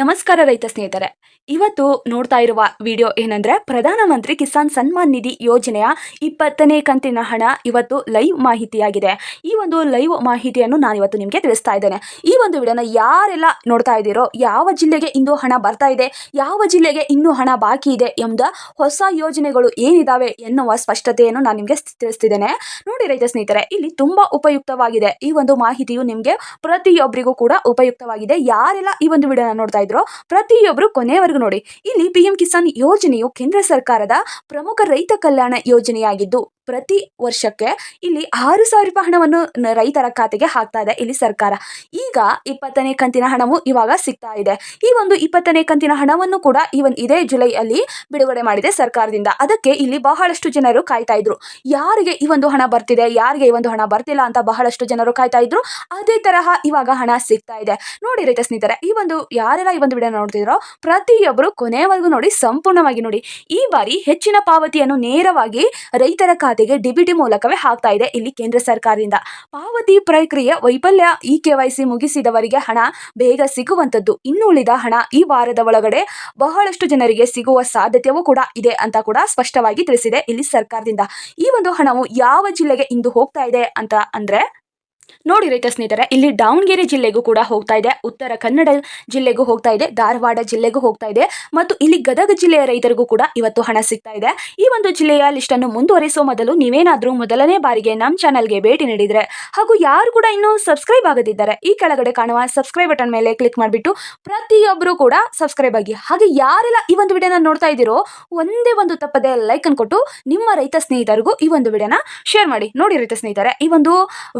ನಮಸ್ಕಾರ ರೈತ ಸ್ನೇಹಿತರೆ. ಇವತ್ತು ನೋಡ್ತಾ ಇರುವ ವಿಡಿಯೋ ಏನಂದ್ರೆ ಪ್ರಧಾನಮಂತ್ರಿ ಕಿಸಾನ್ ಸನ್ಮಾನ್ ನಿಧಿ ಯೋಜನೆಯ ಇಪ್ಪತ್ತನೇ ಕಂತಿನ ಹಣ ಇವತ್ತು ಲೈವ್ ಮಾಹಿತಿಯಾಗಿದೆ. ಈ ಒಂದು ಲೈವ್ ಮಾಹಿತಿಯನ್ನು ನಾನು ಇವತ್ತು ನಿಮಗೆ ತಿಳಿಸ್ತಾ ಇದ್ದೇನೆ. ಈ ಒಂದು ವಿಡಿಯೋನ ಯಾರೆಲ್ಲ ನೋಡ್ತಾ ಇದ್ದೀರೋ, ಯಾವ ಜಿಲ್ಲೆಗೆ ಇಂದು ಹಣ ಬರ್ತಾ ಇದೆ, ಯಾವ ಜಿಲ್ಲೆಗೆ ಇನ್ನೂ ಹಣ ಬಾಕಿ ಇದೆ ಎಂಬ ಹೊಸ ಯೋಜನೆಗಳು ಏನಿದಾವೆ ಎನ್ನುವ ಸ್ಪಷ್ಟತೆಯನ್ನು ನಾನು ನಿಮಗೆ ತಿಳಿಸ್ತಿದ್ದೇನೆ. ನೋಡಿ ರೈತ ಸ್ನೇಹಿತರೆ, ಇಲ್ಲಿ ತುಂಬಾ ಉಪಯುಕ್ತವಾಗಿದೆ ಈ ಒಂದು ಮಾಹಿತಿಯು ನಿಮಗೆ ಪ್ರತಿಯೊಬ್ಬರಿಗೂ ಕೂಡ ಉಪಯುಕ್ತವಾಗಿದೆ. ಯಾರೆಲ್ಲ ಈ ಒಂದು ವಿಡಿಯೋನ ನೋಡ್ತಾ ಇದ್ರೋ ಪ್ರತಿಯೊಬ್ಬರು ಕೊನೆಯವರೆಗೂ ನೋಡಿ. ಇಲ್ಲಿ ಪಿಎಂ ಕಿಸಾನ್ ಯೋಜನೆಯು ಕೇಂದ್ರ ಸರ್ಕಾರದ ಪ್ರಮುಖ ರೈತ ಕಲ್ಯಾಣ ಯೋಜನೆಯಾಗಿದ್ದು ಪ್ರತಿ ವರ್ಷಕ್ಕೆ ಇಲ್ಲಿ ಆರು ಸಾವಿರ ರೂಪಾಯಿ ಹಣವನ್ನು ರೈತರ ಖಾತೆಗೆ ಹಾಕ್ತಾ ಇದೆ ಇಲ್ಲಿ ಸರ್ಕಾರ. ಈಗ ಇಪ್ಪತ್ತನೇ ಕಂತಿನ ಹಣವು ಇವಾಗ ಸಿಗ್ತಾ ಇದೆ. ಈ ಒಂದು ಇಪ್ಪತ್ತನೇ ಕಂತಿನ ಹಣವನ್ನು ಕೂಡ ಈ ಒಂದು ಇದೇ ಜುಲೈಯಲ್ಲಿ ಬಿಡುಗಡೆ ಮಾಡಿದೆ ಸರ್ಕಾರದಿಂದ. ಅದಕ್ಕೆ ಇಲ್ಲಿ ಬಹಳಷ್ಟು ಜನರು ಕಾಯ್ತಾ ಇದ್ರು. ಯಾರಿಗೆ ಈ ಒಂದು ಹಣ ಬರ್ತಿದೆ, ಯಾರಿಗೆ ಈ ಒಂದು ಹಣ ಬರ್ತಿಲ್ಲ ಅಂತ ಬಹಳಷ್ಟು ಜನರು ಕಾಯ್ತಾ ಇದ್ರು. ಅದೇ ತರಹ ಇವಾಗ ಹಣ ಸಿಗ್ತಾ ಇದೆ. ನೋಡಿ ರೈತ ಸ್ನೇಹಿತರೆ, ಈ ಒಂದು ಯಾರೆಲ್ಲ ಈ ಒಂದು ವಿಡಿಯೋ ನೋಡ್ತಿದ್ರೋ ಪ್ರತಿಯೊಬ್ಬರು ಕೊನೆಯವರೆಗೂ ನೋಡಿ, ಸಂಪೂರ್ಣವಾಗಿ ನೋಡಿ. ಈ ಬಾರಿ ಹೆಚ್ಚಿನ ಪಾವತಿಯನ್ನು ನೇರವಾಗಿ ರೈತರ ಖಾತೆಗೆ ಡಿಬಿಟಿ ಮೂಲಕವೇ ಹಾಕ್ತಾ ಇದೆ ಇಲ್ಲಿ ಕೇಂದ್ರ ಸರ್ಕಾರದಿಂದ. ಪಾವತಿ ಪ್ರಕ್ರಿಯೆ ವೈಫಲ್ಯ ಇ ಕೆ ವೈ ಸಿ ಮುಗಿಸಿದವರಿಗೆ ಹಣ ಬೇಗ ಸಿಗುವಂತದ್ದು ಇನ್ನುಳಿದ ಹಣ ಈ ವಾರದ ಒಳಗಡೆ ಬಹಳಷ್ಟು ಜನರಿಗೆ ಸಿಗುವ ಸಾಧ್ಯತೆಯೂ ಕೂಡ ಇದೆ ಅಂತ ಕೂಡ ಸ್ಪಷ್ಟವಾಗಿ ತಿಳಿಸಿದೆ ಇಲ್ಲಿ ಸರ್ಕಾರದಿಂದ. ಈ ಒಂದು ಹಣವು ಯಾವ ಜಿಲ್ಲೆಗೆ ಇಂದು ಹೋಗ್ತಾ ಇದೆ ಅಂತ ಅಂದ್ರೆ ನೋಡಿ ರೈತ ಸ್ನೇಹಿತರೆ, ಇಲ್ಲಿ ದಾವಣಗೆರೆ ಜಿಲ್ಲೆಗೂ ಕೂಡ ಹೋಗ್ತಾ ಇದೆ, ಉತ್ತರ ಕನ್ನಡ ಜಿಲ್ಲೆಗೂ ಹೋಗ್ತಾ ಇದೆ, ಧಾರವಾಡ ಜಿಲ್ಲೆಗೂ ಹೋಗ್ತಾ ಇದೆ, ಮತ್ತು ಇಲ್ಲಿ ಗದಗ ಜಿಲ್ಲೆಯ ರೈತರಿಗೂ ಕೂಡ ಇವತ್ತು ಹಣ ಸಿಗ್ತಾ ಇದೆ. ಈ ಒಂದು ಜಿಲ್ಲೆಯ ಲಿಸ್ಟ್ ಅನ್ನು ಮುಂದುವರಿಸುವ ಮೊದಲು ನೀವೇನಾದರೂ ಮೊದಲನೇ ಬಾರಿಗೆ ನಮ್ಮ ಚಾನಲ್ಗೆ ಭೇಟಿ ನೀಡಿದರೆ, ಹಾಗೂ ಯಾರು ಕೂಡ ಇನ್ನೂ ಸಬ್ಸ್ಕ್ರೈಬ್ ಆಗದಿದ್ದಾರೆ, ಈ ಕೆಳಗಡೆ ಕಾಣುವ ಸಬ್ಸ್ಕ್ರೈಬ್ ಬಟನ್ ಮೇಲೆ ಕ್ಲಿಕ್ ಮಾಡಿಬಿಟ್ಟು ಪ್ರತಿಯೊಬ್ಬರು ಕೂಡ ಸಬ್ಸ್ಕ್ರೈಬ್ ಆಗಿ, ಹಾಗೆ ಯಾರೆಲ್ಲ ಈ ಒಂದು ವಿಡಿಯೋನ ನೋಡ್ತಾ ಇದ್ದೀರೋ, ಒಂದೇ ಒಂದು ತಪ್ಪದೆ ಲೈಕ್ ಅನ್ನು ಕೊಟ್ಟು ನಿಮ್ಮ ರೈತ ಸ್ನೇಹಿತರಿಗೂ ಈ ಒಂದು ವಿಡಿಯೋನ ಶೇರ್ ಮಾಡಿ. ನೋಡಿ ರೈತ ಸ್ನೇಹಿತರೆ, ಈ ಒಂದು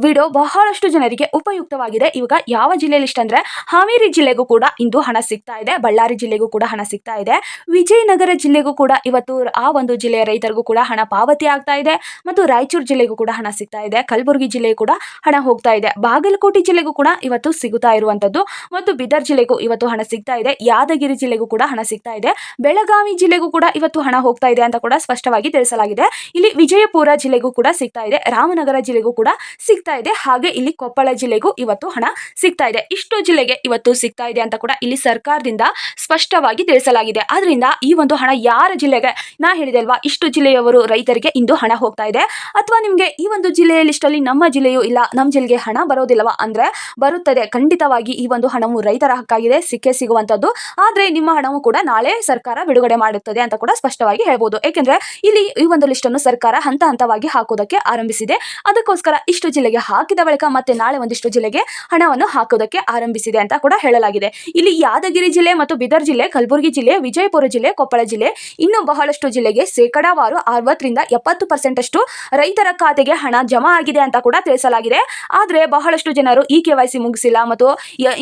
ವಿಡಿಯೋ ಬಹಳಷ್ಟು ಜನರಿಗೆ ಉಪಯುಕ್ತವಾಗಿದೆ ಇವಾಗ ಯಾವ ಜಿಲ್ಲೆಯಲ್ಲಿ ಇಷ್ಟ ಅಂದ್ರೆ ಹಾವೇರಿ ಜಿಲ್ಲೆಗೂ ಕೂಡ ಇಂದು ಹಣ ಸಿಗ್ತಾ ಇದೆ ಬಳ್ಳಾರಿ ಜಿಲ್ಲೆಗೂ ಕೂಡ ಹಣ ಸಿಗ್ತಾ ಇದೆ ವಿಜಯನಗರ ಜಿಲ್ಲೆಗೂ ಕೂಡ ಇವತ್ತು ಆ ಒಂದು ಜಿಲ್ಲೆಯ ರೈತರಿಗೂ ಕೂಡ ಹಣ ಪಾವತಿ ಆಗ್ತಾ ಇದೆ ಮತ್ತು ರಾಯಚೂರು ಜಿಲ್ಲೆಗೂ ಕೂಡ ಹಣ ಸಿಗ್ತಾ ಇದೆ ಕಲಬುರಗಿ ಜಿಲ್ಲೆಗೂ ಕೂಡ ಹಣ ಹೋಗ್ತಾ ಇದೆ ಬಾಗಲಕೋಟೆ ಜಿಲ್ಲೆಗೂ ಕೂಡ ಇವತ್ತು ಸಿಗುತ್ತಾ ಇರುವಂತದ್ದು ಮತ್ತು ಬೀದರ್ ಜಿಲ್ಲೆಗೂ ಇವತ್ತು ಹಣ ಸಿಗ್ತಾ ಇದೆ ಯಾದಗಿರಿ ಜಿಲ್ಲೆಗೂ ಕೂಡ ಹಣ ಸಿಗ್ತಾ ಇದೆ ಬೆಳಗಾವಿ ಜಿಲ್ಲೆಗೂ ಕೂಡ ಇವತ್ತು ಹಣ ಹೋಗ್ತಾ ಇದೆ ಅಂತ ಕೂಡ ಸ್ಪಷ್ಟವಾಗಿ ತಿಳಿಸಲಾಗಿದೆ ಇಲ್ಲಿ ವಿಜಯಪುರ ಜಿಲ್ಲೆಗೂ ಕೂಡ ಸಿಗ್ತಾ ಇದೆ ರಾಮನಗರ ಜಿಲ್ಲೆಗೂ ಕೂಡ ಸಿಗ್ತಾ ಇದೆ ಹಾಗೆ ಇಲ್ಲಿ ಕೊಪ್ಪಳ ಜಿಲ್ಲೆಗೂ ಇವತ್ತು ಹಣ ಸಿಗ್ತಾ ಇದೆ. ಇಷ್ಟು ಜಿಲ್ಲೆಗೆ ಇವತ್ತು ಸಿಗ್ತಾ ಇದೆ ಅಂತ ಕೂಡ ಇಲ್ಲಿ ಸರ್ಕಾರದಿಂದ ಸ್ಪಷ್ಟವಾಗಿ ತಿಳಿಸಲಾಗಿದೆ. ಆದ್ರಿಂದ ಈ ಒಂದು ಹಣ ಯಾರ ಜಿಲ್ಲೆಗೆ? ನಾ ಹೇಳಿದೆ ಅಲ್ವಾ, ಇಷ್ಟು ಜಿಲ್ಲೆಯವರು ರೈತರಿಗೆ ಇಂದು ಹಣ ಹೋಗ್ತಾ ಇದೆ. ಅಥವಾ ನಿಮಗೆ ಈ ಒಂದು ಜಿಲ್ಲೆಯ ಲಿಸ್ಟಲ್ಲಿ ನಮ್ಮ ಜಿಲ್ಲೆಯೂ ಇಲ್ಲ ನಮ್ಮ ಜಿಲ್ಲೆಗೆ ಹಣ ಬರೋದಿಲ್ಲವಾ ಅಂದ್ರೆ ಬರುತ್ತದೆ. ಖಂಡಿತವಾಗಿ ಈ ಒಂದು ಹಣವು ರೈತರ ಹಕ್ಕಾಗಿದೆ, ಸಿಕ್ಕೇ ಸಿಗುವಂತದ್ದು. ಆದ್ರೆ ನಿಮ್ಮ ಹಣವು ಕೂಡ ನಾಳೆ ಸರ್ಕಾರ ಬಿಡುಗಡೆ ಮಾಡುತ್ತದೆ ಅಂತ ಕೂಡ ಸ್ಪಷ್ಟವಾಗಿ ಹೇಳ್ಬೋದು. ಏಕೆಂದ್ರೆ ಇಲ್ಲಿ ಈ ಒಂದು ಲಿಸ್ಟ್ ಅನ್ನು ಸರ್ಕಾರ ಹಂತ ಹಂತವಾಗಿ ಹಾಕೋದಕ್ಕೆ ಆರಂಭಿಸಿದೆ. ಅದಕ್ಕೋಸ್ಕರ ಇಷ್ಟು ಜಿಲ್ಲೆಗೆ ಹಾಕಿದ ಬಳಿಕ ಮತ್ತೆ ನಾಳೆ ಒಂದಿಷ್ಟು ಜಿಲ್ಲೆಗೆ ಹಣವನ್ನು ಹಾಕೋದಕ್ಕೆ ಆರಂಭಿಸಿದೆ ಅಂತ ಕೂಡ ಹೇಳಲಾಗಿದೆ. ಇಲ್ಲಿ ಯಾದಗಿರಿ ಜಿಲ್ಲೆ ಮತ್ತು ಬೀದರ್ ಜಿಲ್ಲೆ, ಕಲಬುರಗಿ ಜಿಲ್ಲೆ, ವಿಜಯಪುರ ಜಿಲ್ಲೆ, ಕೊಪ್ಪಳ ಜಿಲ್ಲೆ ಇನ್ನೂ ಬಹಳಷ್ಟು ಜಿಲ್ಲೆಗೆ ಶೇಕಡಾವಾರು ಅರವತ್ತರಿಂದ ಎಪ್ಪತ್ತು ಪರ್ಸೆಂಟ್ ಅಷ್ಟು ರೈತರ ಖಾತೆಗೆ ಹಣ ಜಮಾ ಆಗಿದೆ ಅಂತ ಕೂಡ ತಿಳಿಸಲಾಗಿದೆ. ಆದರೆ ಬಹಳಷ್ಟು ಜನರು ಇ ಕೆ ವೈ ಸಿ ಮುಗಿಸಿಲ್ಲ ಮತ್ತು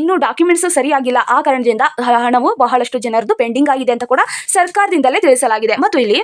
ಇನ್ನೂ ಡಾಕ್ಯುಮೆಂಟ್ಸ್ ಸರಿಯಾಗಿಲ್ಲ. ಆ ಕಾರಣದಿಂದ ಹಣವು ಬಹಳಷ್ಟು ಜನರದ್ದು ಪೆಂಡಿಂಗ್ ಆಗಿದೆ ಅಂತ ಕೂಡ ಸರ್ಕಾರದಿಂದಲೇ ತಿಳಿಸಲಾಗಿದೆ. ಮತ್ತು ಇಲ್ಲಿ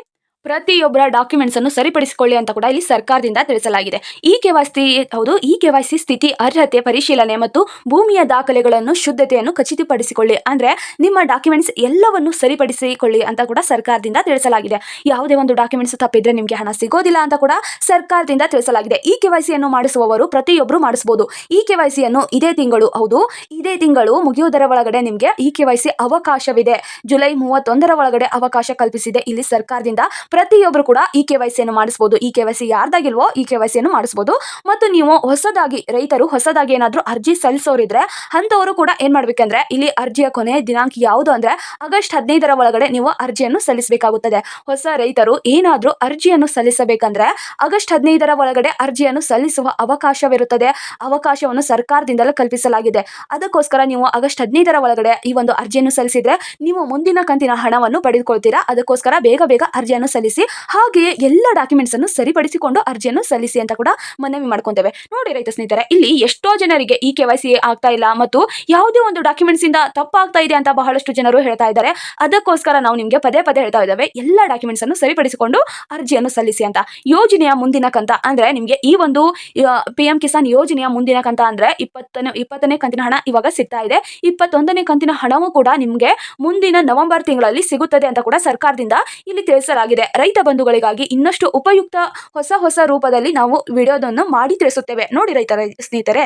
ಪ್ರತಿಯೊಬ್ಬರ ಡಾಕ್ಯುಮೆಂಟ್ಸ್ ಅನ್ನು ಸರಿಪಡಿಸಿಕೊಳ್ಳಿ ಅಂತ ಕೂಡ ಇಲ್ಲಿ ಸರ್ಕಾರದಿಂದ ತಿಳಿಸಲಾಗಿದೆ. ಈ ಕೆವಾಸಿ ಹೌದು, ಈ ಕೆವಾಸಿ ಸ್ಥಿತಿ, ಅರ್ಹತೆ, ಪರಿಶೀಲನೆ ಮತ್ತು ಭೂಮಿಯ ದಾಖಲೆಗಳನ್ನು ಶುದ್ಧತೆಯನ್ನು ಖಚಿತಪಡಿಸಿಕೊಳ್ಳಿ. ಅಂದ್ರೆ ನಿಮ್ಮ ಡಾಕ್ಯುಮೆಂಟ್ಸ್ ಎಲ್ಲವನ್ನು ಸರಿಪಡಿಸಿಕೊಳ್ಳಿ ಅಂತ ಕೂಡ ಸರ್ಕಾರದಿಂದ ತಿಳಿಸಲಾಗಿದೆ. ಯಾವುದೇ ಒಂದು ಡಾಕ್ಯುಮೆಂಟ್ಸ್ ತಪ್ಪಿದ್ರೆ ನಿಮಗೆ ಹಣ ಸಿಗೋದಿಲ್ಲ ಅಂತ ಕೂಡ ಸರ್ಕಾರದಿಂದ ತಿಳಿಸಲಾಗಿದೆ. ಈ ಕೆವೈಸಿಯನ್ನು ಮಾಡಿಸುವವರು ಪ್ರತಿಯೊಬ್ಬರು ಮಾಡಿಸಬಹುದು ಈ ಕೆವೈಸಿಯನ್ನು ಇದೇ ತಿಂಗಳು, ಹೌದು, ಇದೇ ತಿಂಗಳು ಮುಗಿಯುವುದರ ಒಳಗಡೆ ನಿಮಗೆ ಈ ಕೆವೈಸಿ ಅವಕಾಶವಿದೆ. ಜುಲೈ ಮೂವತ್ತೊಂದರ ಒಳಗಡೆ ಅವಕಾಶ ಕಲ್ಪಿಸಿದೆ ಇಲ್ಲಿ ಸರ್ಕಾರದಿಂದ. ಪ್ರತಿಯೊಬ್ಬರು ಕೂಡ ಇ ಕೆ ವೈ ಸಿಯನ್ನು ಮಾಡಿಸಬಹುದು ಇ ಕೆ ವೈ ಸಿ ಯಾರ್ದಾಗಿಲ್ವೋ ಇ ಕೆ ವೈ ಸಿಯನ್ನು ಮಾಡಿಸಬಹುದು ಮತ್ತು ನೀವು ಹೊಸದಾಗಿ ರೈತರು ಹೊಸದಾಗಿ ಏನಾದರೂ ಅರ್ಜಿ ಸಲ್ಲಿಸೋರಿದ್ರೆ ಅಂಥವರು ಕೂಡ ಏನ್ ಮಾಡ್ಬೇಕಂದ್ರೆ ಇಲ್ಲಿ ಅರ್ಜಿಯ ಕೊನೆಯ ದಿನಾಂಕ ಯಾವುದು ಅಂದ್ರೆ ಆಗಸ್ಟ್ ಹದಿನೈದರ ಒಳಗಡೆ ನೀವು ಅರ್ಜಿಯನ್ನು ಸಲ್ಲಿಸಬೇಕಾಗುತ್ತದೆ. ಹೊಸ ರೈತರು ಏನಾದರೂ ಅರ್ಜಿಯನ್ನು ಸಲ್ಲಿಸಬೇಕಂದ್ರೆ ಆಗಸ್ಟ್ ಹದಿನೈದರ ಒಳಗಡೆ ಅರ್ಜಿಯನ್ನು ಸಲ್ಲಿಸುವ ಅವಕಾಶವಿರುತ್ತದೆ. ಅವಕಾಶವನ್ನು ಸರ್ಕಾರದಿಂದಲೇ ಕಲ್ಪಿಸಲಾಗಿದೆ. ಅದಕ್ಕೋಸ್ಕರ ನೀವು ಆಗಸ್ಟ್ ಹದಿನೈದರ ಒಳಗಡೆ ಈ ಒಂದು ಅರ್ಜಿಯನ್ನು ಸಲ್ಲಿಸಿದ್ರೆ ನೀವು ಮುಂದಿನ ಕಂತಿನ ಹಣವನ್ನು ಪಡೆದುಕೊಳ್ತೀರಾ? ಅದಕ್ಕೋಸ್ಕರ ಬೇಗ ಬೇಗ ಅರ್ಜಿಯನ್ನು ಸಲ್ಲಿಸಿ. ಹಾಗೆಯೇ ಎಲ್ಲ ಡಾಕ್ಯುಮೆಂಟ್ಸ್ ಅನ್ನು ಸರಿಪಡಿಸಿಕೊಂಡು ಅರ್ಜಿಯನ್ನು ಸಲ್ಲಿಸಿ ಅಂತ ಕೂಡ ಮನವಿ ಮಾಡ್ಕೊಂತೇವೆ. ನೋಡಿ ರೈತ ಸ್ನೇಹಿತರೆ, ಇಲ್ಲಿ ಎಷ್ಟೋ ಜನರಿಗೆ ಈ ಕೆ ವೈ ಆಗ್ತಾ ಇಲ್ಲ ಮತ್ತು ಯಾವುದೇ ಒಂದು ಡಾಕ್ಯುಮೆಂಟ್ಸ್ ಇಂದ ತಪ್ಪಾಗ್ತಾ ಇದೆ ಅಂತ ಬಹಳಷ್ಟು ಜನರು ಹೇಳ್ತಾ ಇದ್ದಾರೆ. ಅದಕ್ಕೋಸ್ಕರ ನಾವು ನಿಮಗೆ ಪದೇ ಪದೇ ಹೇಳ್ತಾ ಇದ್ದೇವೆ, ಎಲ್ಲ ಡಾಕ್ಯುಮೆಂಟ್ಸ್ ಅನ್ನು ಸರಿಪಡಿಸಿಕೊಂಡು ಅರ್ಜಿಯನ್ನು ಸಲ್ಲಿಸಿ ಅಂತ. ಯೋಜನೆಯ ಮುಂದಿನ ಕಂತ ಅಂದ್ರೆ ನಿಮಗೆ ಈ ಒಂದು ಪಿ ಕಿಸಾನ್ ಯೋಜನೆಯ ಮುಂದಿನ ಕಂತ ಅಂದ್ರೆ ಇಪ್ಪತ್ತನೇ ಇಪ್ಪತ್ತನೇ ಕಂತಿನ ಹಣ ಇವಾಗ ಸಿಗ್ತಾ ಇದೆ. ಇಪ್ಪತ್ತೊಂದನೇ ಕಂತಿನ ಹಣವೂ ಕೂಡ ನಿಮಗೆ ಮುಂದಿನ ನವೆಂಬರ್ ತಿಂಗಳಲ್ಲಿ ಸಿಗುತ್ತದೆ ಅಂತ ಕೂಡ ಸರ್ಕಾರದಿಂದ ಇಲ್ಲಿ ತಿಳಿಸಲಾಗಿದೆ. ರೈತ ಬಂಧುಗಳಿಗಾಗಿ ಇನ್ನಷ್ಟು ಉಪಯುಕ್ತ ಹೊಸ ಹೊಸ ರೂಪದಲ್ಲಿ ನಾವು ವಿಡಿಯೋದನ್ನು ಮಾಡಿ ತಿಳಿಸುತ್ತೇವೆ. ನೋಡಿ ರೈತ ಸ್ನೇಹಿತರೆ,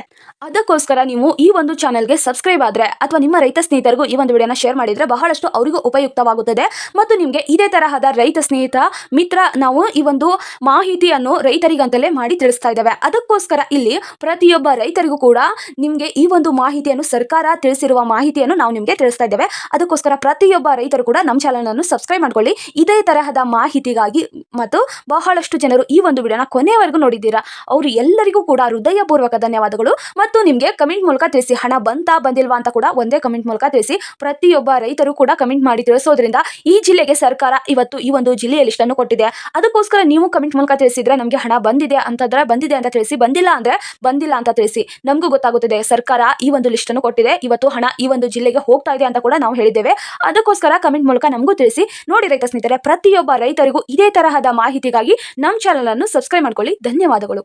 ಅದಕ್ಕೋಸ್ಕರ ನೀವು ಈ ಒಂದು ಚಾನೆಲ್ಗೆ ಸಬ್ಸ್ಕ್ರೈಬ್ ಆದರೆ ಅಥವಾ ನಿಮ್ಮ ರೈತ ಸ್ನೇಹಿತರಿಗೂ ಈ ಒಂದು ವಿಡಿಯೋನ ಶೇರ್ ಮಾಡಿದರೆ ಬಹಳಷ್ಟು ಅವರಿಗೂ ಉಪಯುಕ್ತವಾಗುತ್ತದೆ. ಮತ್ತು ನಿಮಗೆ ಇದೇ ತರಹದ ರೈತ ಸ್ನೇಹಿತ, ಮಿತ್ರ ನಾವು ಈ ಒಂದು ಮಾಹಿತಿಯನ್ನು ರೈತರಿಗಂತಲೇ ಮಾಡಿ ತಿಳಿಸ್ತಾ ಇದ್ದೇವೆ. ಅದಕ್ಕೋಸ್ಕರ ಇಲ್ಲಿ ಪ್ರತಿಯೊಬ್ಬ ರೈತರಿಗೂ ಕೂಡ ನಿಮಗೆ ಈ ಒಂದು ಮಾಹಿತಿಯನ್ನು ಸರ್ಕಾರ ತಿಳಿಸಿರುವ ಮಾಹಿತಿಯನ್ನು ನಾವು ನಿಮಗೆ ತಿಳಿಸ್ತಾ ಇದ್ದೇವೆ. ಅದಕ್ಕೋಸ್ಕರ ಪ್ರತಿಯೊಬ್ಬ ರೈತರು ಕೂಡ ನಮ್ಮ ಚಾನಲ್ ಅನ್ನು ಸಬ್ಸ್ಕ್ರೈಬ್ ಮಾಡ್ಕೊಳ್ಳಿ. ಇದೇ ತರಹದ ಮಾಹಿತಿಗಾಗಿ ಮತ್ತು ಬಹಳಷ್ಟು ಜನರು ಈ ಒಂದು ವಿಡಿಯೋನ ಕೊನೆಯವರೆಗೂ ನೋಡಿದ್ದೀರಾ? ಅವರು ಎಲ್ಲರಿಗೂ ಕೂಡ ಹೃದಯಪೂರ್ವಕ ಧನ್ಯವಾದಗಳು. ಮತ್ತು ನಿಮಗೆ ಕಮೆಂಟ್ ಮೂಲಕ ತಿಳಿಸಿ ಹಣ ಬಂತಾ ಬಂದಿಲ್ವಾ ಅಂತ ಕೂಡ ಒಂದೇ ಕಮೆಂಟ್ ಮೂಲಕ ತಿಳಿಸಿ ಪ್ರತಿಯೊಬ್ಬ ರೈತರು ಕೂಡ ಕಮೆಂಟ್ ಮಾಡಿ ತಿಳಿಸೋದ್ರಿಂದ ಈ ಜಿಲ್ಲೆಗೆ ಸರ್ಕಾರ ಇವತ್ತು ಈ ಒಂದು ಜಿಲ್ಲೆಯ ಲಿಸ್ಟನ್ನು ಕೊಟ್ಟಿದೆ. ಅದಕ್ಕೋಸ್ಕರ ನೀವು ಕಮೆಂಟ್ ಮೂಲಕ ತಿಳಿಸಿದ್ರೆ ನಮಗೆ ಹಣ ಬಂದಿದೆ ಅಂತಂದ್ರೆ ಬಂದಿದೆ ಅಂತ ತಿಳಿಸಿ, ಬಂದಿಲ್ಲ ಅಂದ್ರೆ ಬಂದಿಲ್ಲ ಅಂತ ತಿಳಿಸಿ. ನಮಗೂ ಗೊತ್ತಾಗುತ್ತದೆ ಸರ್ಕಾರ ಈ ಒಂದು ಲಿಸ್ಟನ್ನು ಕೊಟ್ಟಿದೆ. ಇವತ್ತು ಹಣ ಈ ಒಂದು ಜಿಲ್ಲೆಗೆ ಹೋಗ್ತಾ ಇದೆ ಅಂತ ಕೂಡ ನಾವು ಹೇಳಿದ್ದೇವೆ. ಅದಕ್ಕೋಸ್ಕರ ಕಮೆಂಟ್ ಮೂಲಕ ನಮಗೂ ತಿಳಿಸಿ. ನೋಡಿ ರೈತ ಸ್ನೇಹಿತರೆ, ಪ್ರತಿಯೊಬ್ಬ ರೈತರಿಗೂ ಇದೇ ತರಹದ ಮಾಹಿತಿಗಾಗಿ ನಮ್ಮ ಚಾನಲ್ ಅನ್ನು ಸಬ್ಸ್ಕ್ರೈಬ್ ಮಾಡ್ಕೊಳ್ಳಿ. ಧನ್ಯವಾದಗಳು.